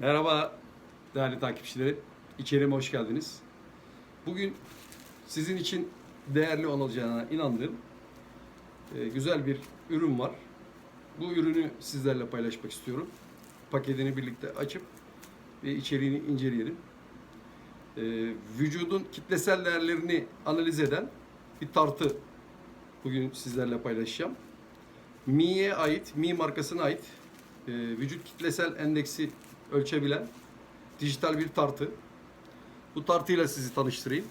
Merhaba değerli takipçilerim. İçerime hoş geldiniz. Bugün sizin için değerli olacağına inandığım e, güzel bir ürün var. Bu ürünü sizlerle paylaşmak istiyorum. Paketini birlikte açıp ve içeriğini inceleyelim. E, vücudun kitlesel değerlerini analiz eden bir tartı bugün sizlerle paylaşacağım. Mi'ye ait, Mi markasına ait e, vücut kitlesel endeksi ölçebilen dijital bir tartı. Bu tartıyla sizi tanıştırayım.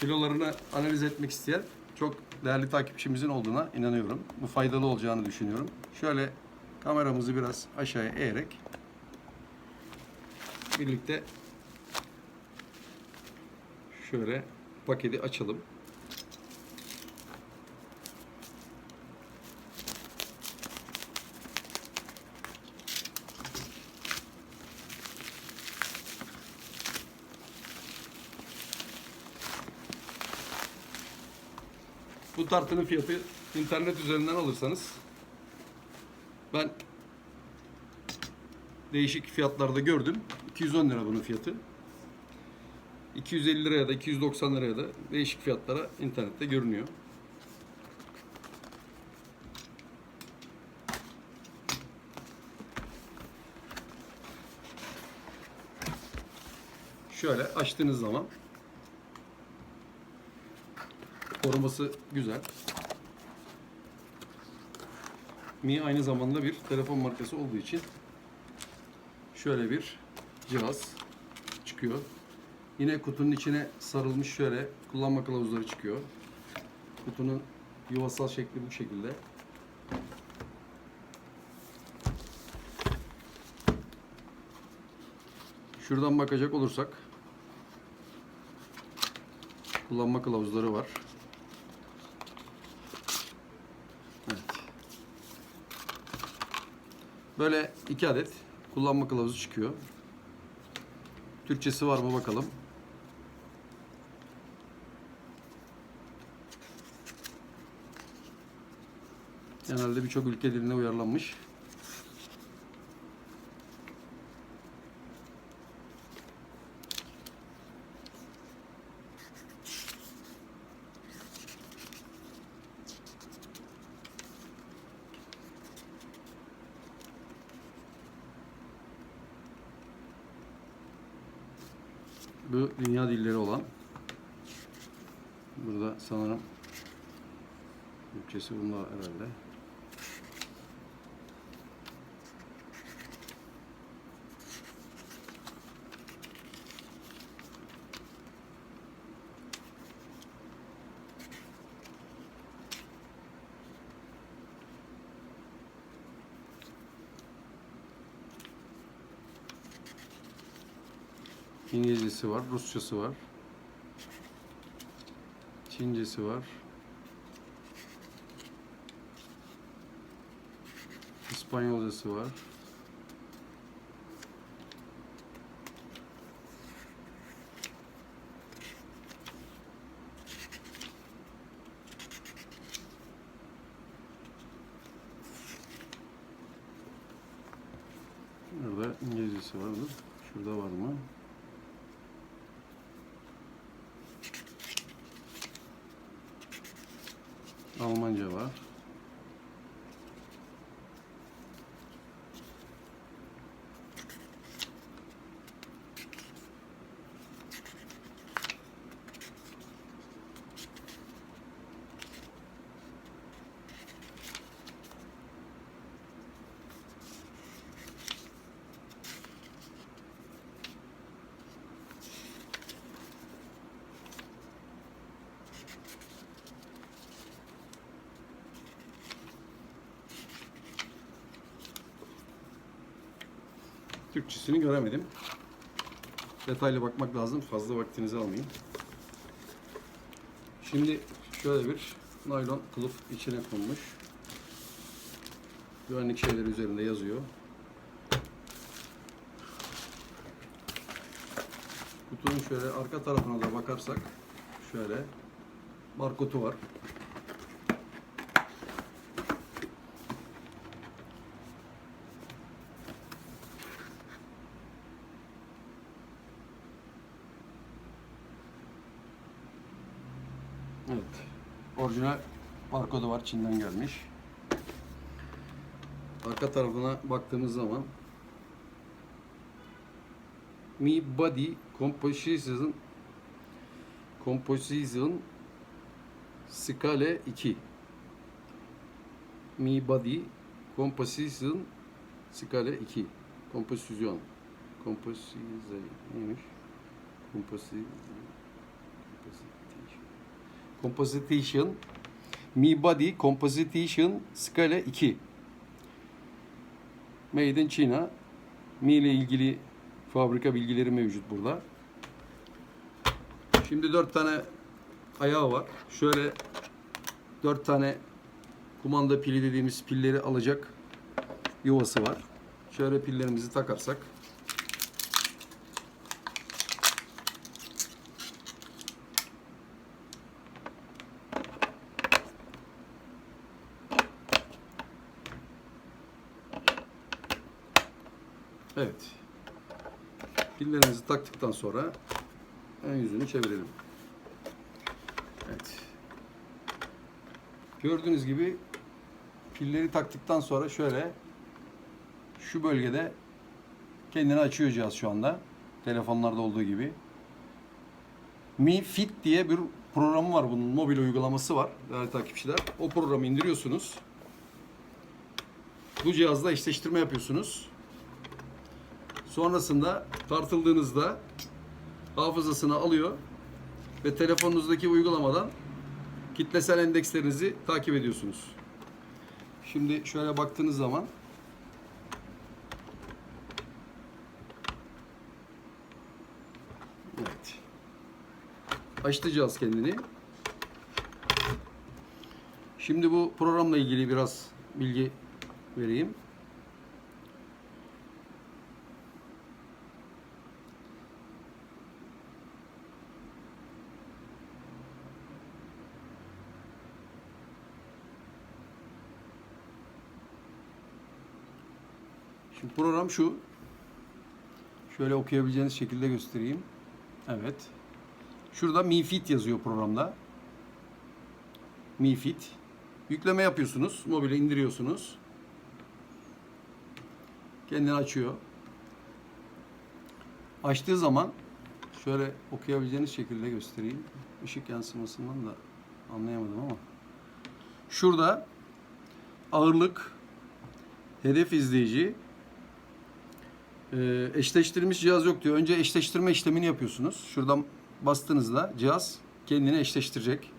Kilolarını analiz etmek isteyen çok değerli takipçimizin olduğuna inanıyorum. Bu faydalı olacağını düşünüyorum. Şöyle kameramızı biraz aşağıya eğerek birlikte şöyle paketi açalım. Bu tartının fiyatı internet üzerinden alırsanız ben değişik fiyatlarda gördüm. 210 lira bunun fiyatı. 250 liraya da 290 liraya da değişik fiyatlara internette görünüyor. Şöyle açtığınız zaman koruması güzel. Mi aynı zamanda bir telefon markası olduğu için şöyle bir cihaz çıkıyor. Yine kutunun içine sarılmış şöyle kullanma kılavuzları çıkıyor. Kutunun yuvasal şekli bu şekilde. Şuradan bakacak olursak kullanma kılavuzları var. Böyle iki adet kullanma kılavuzu çıkıyor. Türkçesi var mı bakalım. Genelde birçok ülke diline uyarlanmış. Bu dünya dilleri olan. Burada sanırım Türkçesi bunda herhalde. İngilizcesi var, Rusçası var. Çincesi var. İspanyolcası var. Burada İngilizcesi var. Dur. Şurada var mı? Almanca var. Türkçesini göremedim. Detaylı bakmak lazım. Fazla vaktinizi almayayım. Şimdi şöyle bir naylon kılıf içine konmuş. Güvenlik şeyleri üzerinde yazıyor. Kutunun şöyle arka tarafına da bakarsak şöyle barkodu var. Evet. Orijinal barkodu var. Çin'den gelmiş. Arka tarafına baktığımız zaman Mi Body Composition Composition Scale 2 Mi Body Composition Scale 2 Kompozisyon Kompozisyon neymiş? Kompozisyon Composition Mi Body Composition Scale 2 Made in China Mi ile ilgili fabrika bilgileri mevcut burada. Şimdi dört tane ayağı var. Şöyle dört tane kumanda pili dediğimiz pilleri alacak yuvası var. Şöyle pillerimizi takarsak Evet. Pillerimizi taktıktan sonra ön yüzünü çevirelim. Evet. Gördüğünüz gibi pilleri taktıktan sonra şöyle şu bölgede kendini açıyor cihaz şu anda. Telefonlarda olduğu gibi. Mi Fit diye bir programı var bunun mobil uygulaması var değerli takipçiler. O programı indiriyorsunuz. Bu cihazla eşleştirme yapıyorsunuz. Sonrasında tartıldığınızda hafızasını alıyor ve telefonunuzdaki uygulamadan kitlesel endekslerinizi takip ediyorsunuz. Şimdi şöyle baktığınız zaman Evet. Açtı cihaz kendini. Şimdi bu programla ilgili biraz bilgi vereyim. Şimdi program şu. Şöyle okuyabileceğiniz şekilde göstereyim. Evet. Şurada Mi Fit yazıyor programda. Mi Fit. Yükleme yapıyorsunuz. Mobile indiriyorsunuz. Kendini açıyor. Açtığı zaman şöyle okuyabileceğiniz şekilde göstereyim. Işık yansımasından da anlayamadım ama. Şurada ağırlık, hedef izleyici, ee, eşleştirilmiş cihaz yok diyor. Önce eşleştirme işlemini yapıyorsunuz. Şuradan bastığınızda cihaz kendini eşleştirecek.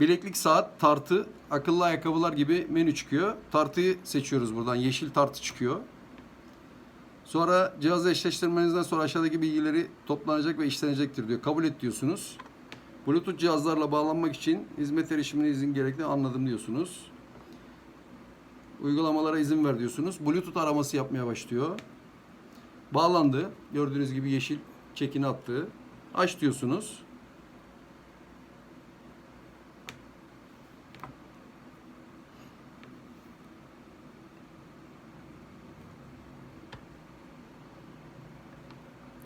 Bileklik, saat, tartı, akıllı ayakkabılar gibi menü çıkıyor. Tartıyı seçiyoruz buradan. Yeşil tartı çıkıyor. Sonra cihazı eşleştirmenizden sonra aşağıdaki bilgileri toplanacak ve işlenecektir diyor. Kabul et diyorsunuz. Bluetooth cihazlarla bağlanmak için hizmet erişimine izin gerekli anladım diyorsunuz. Uygulamalara izin ver diyorsunuz. Bluetooth araması yapmaya başlıyor. Bağlandı. Gördüğünüz gibi yeşil çekini attı. Aç diyorsunuz.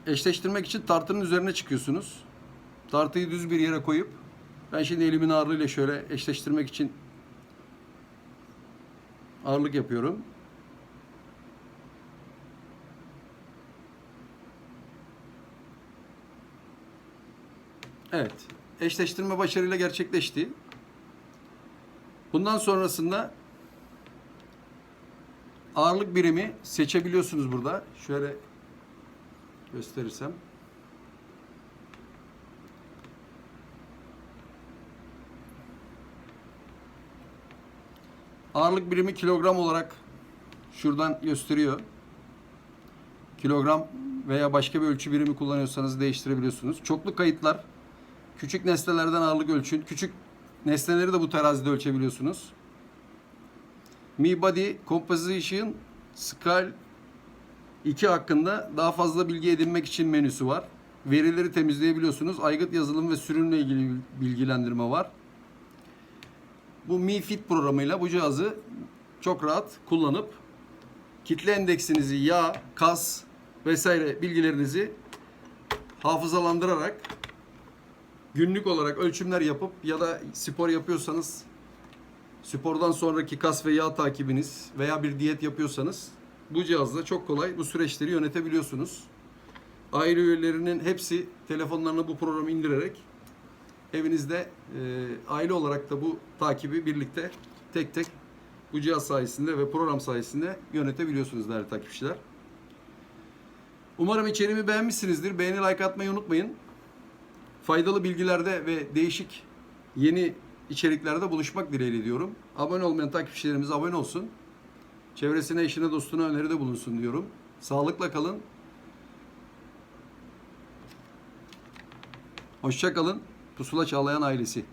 Eşleştirmek için tartının üzerine çıkıyorsunuz. Tartıyı düz bir yere koyup ben şimdi elimin ağırlığıyla şöyle eşleştirmek için ağırlık yapıyorum. Evet. Eşleştirme başarıyla gerçekleşti. Bundan sonrasında ağırlık birimi seçebiliyorsunuz burada. Şöyle gösterirsem. Ağırlık birimi kilogram olarak şuradan gösteriyor. Kilogram veya başka bir ölçü birimi kullanıyorsanız değiştirebiliyorsunuz. Çoklu kayıtlar. Küçük nesnelerden ağırlık ölçün. Küçük nesneleri de bu terazide ölçebiliyorsunuz. Mi Body Composition Scale 2 hakkında daha fazla bilgi edinmek için menüsü var. Verileri temizleyebiliyorsunuz. Aygıt yazılım ve sürümle ilgili bilgilendirme var. Bu Mi Fit programıyla bu cihazı çok rahat kullanıp kitle endeksinizi, yağ, kas vesaire bilgilerinizi hafızalandırarak günlük olarak ölçümler yapıp ya da spor yapıyorsanız spordan sonraki kas ve yağ takibiniz veya bir diyet yapıyorsanız bu cihazla çok kolay bu süreçleri yönetebiliyorsunuz. Aile üyelerinin hepsi telefonlarına bu programı indirerek evinizde e, aile olarak da bu takibi birlikte tek tek bu cihaz sayesinde ve program sayesinde yönetebiliyorsunuz değerli takipçiler. Umarım içeriğimi beğenmişsinizdir. Beğeni like atmayı unutmayın. Faydalı bilgilerde ve değişik yeni içeriklerde buluşmak dileğiyle diyorum. Abone olmayan takipçilerimiz abone olsun. Çevresine, eşine, dostuna öneride bulunsun diyorum. Sağlıkla kalın. Hoşça kalın. Pusula Çağlayan ailesi.